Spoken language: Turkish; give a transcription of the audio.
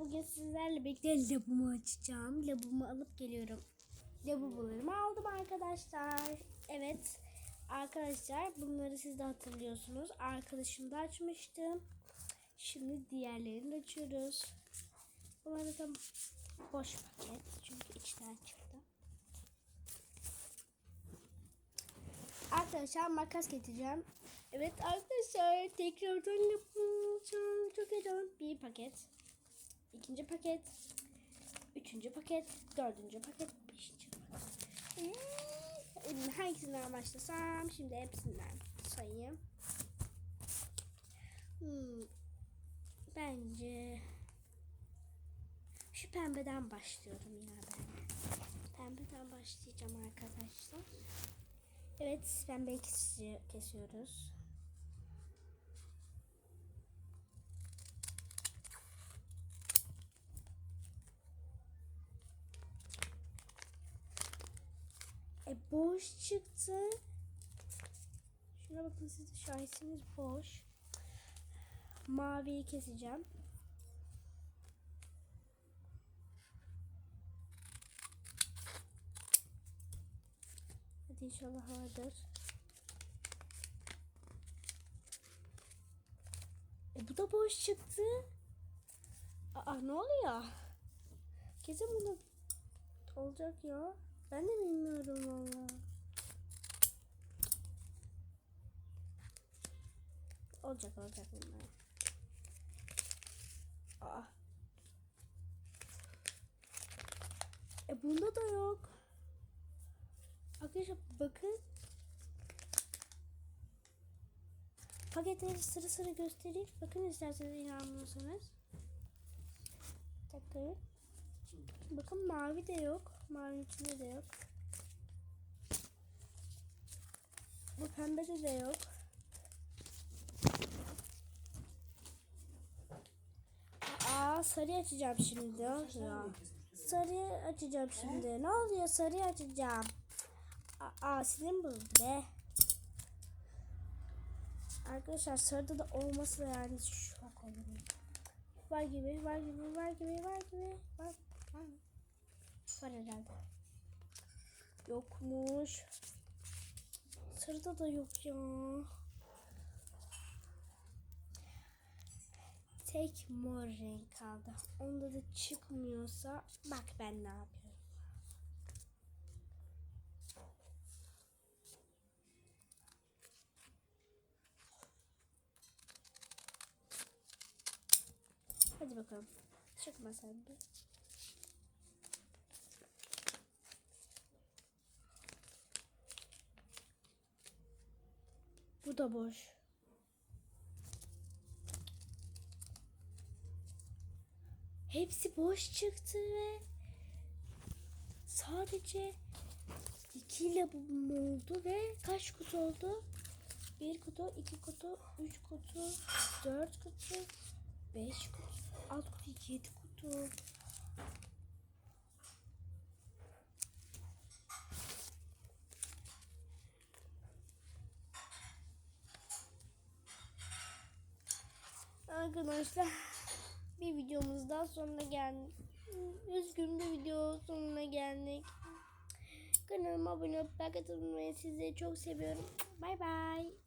bugün sizlerle birlikte labumu açacağım. Labumu alıp geliyorum. Labubularımı aldım arkadaşlar. Evet arkadaşlar bunları siz de hatırlıyorsunuz. Arkadaşımda açmıştım. Şimdi diğerlerini de açıyoruz. Bunlar zaten boş paket çünkü içten çıktı. Arkadaşlar makas getireceğim. Evet arkadaşlar tekrardan yapacağım. Çok heyecanlı. Bir paket. İkinci paket. Üçüncü paket. Dördüncü paket. Beşinci paket. Hmm, Hangisinden başlasam? Şimdi hepsinden sayayım. Hmm, bence şu pembeden başlıyorum ya ben. Pembeden başlayacağım arkadaşlar. Evet, pembeyi kesiyoruz. E boş çıktı. Şuna bakın siz de şahitsiniz boş. Maviyi keseceğim. Hadi inşallah vardır. E bu da boş çıktı. Aa ne oluyor? Kesin bunu olacak ya. Ben de bilmiyorum Olacak olacak bunlar. Aa. E bunda da yok. Arkadaşlar bakın. Paketleri sıra sıra göstereyim. Bakın isterseniz inanmıyorsanız. Bakın. Bakın mavi de yok. Mavi içinde de yok. Bu pembede de yok. Aa sarı açacağım şimdi. Ne oluyor? Sarı açacağım şimdi. Ne oluyor? Sarı açacağım. Aa sinirim bozuldu be. Arkadaşlar sarıda da olması yani şok olurum. Var gibi, var gibi, var gibi, var gibi. Var, var mı? Var herhalde. Yokmuş. Sarıda da yok ya. Tek mor renk kaldı. Onda da çıkmıyorsa bak ben ne yapıyorum. Hadi bakalım. Çıkma sen de. Bu da boş. Hepsi boş çıktı ve sadece iki labubum oldu ve kaç kutu oldu? Bir kutu, iki kutu, üç kutu, dört kutu, beş kutu, altı kutu, yedi kutu. Arkadaşlar bir videomuzdan sonuna geldik. Üzgün bir video sonuna geldik. Kanalıma abone olup like atmayı sizleri çok seviyorum. Bay bay.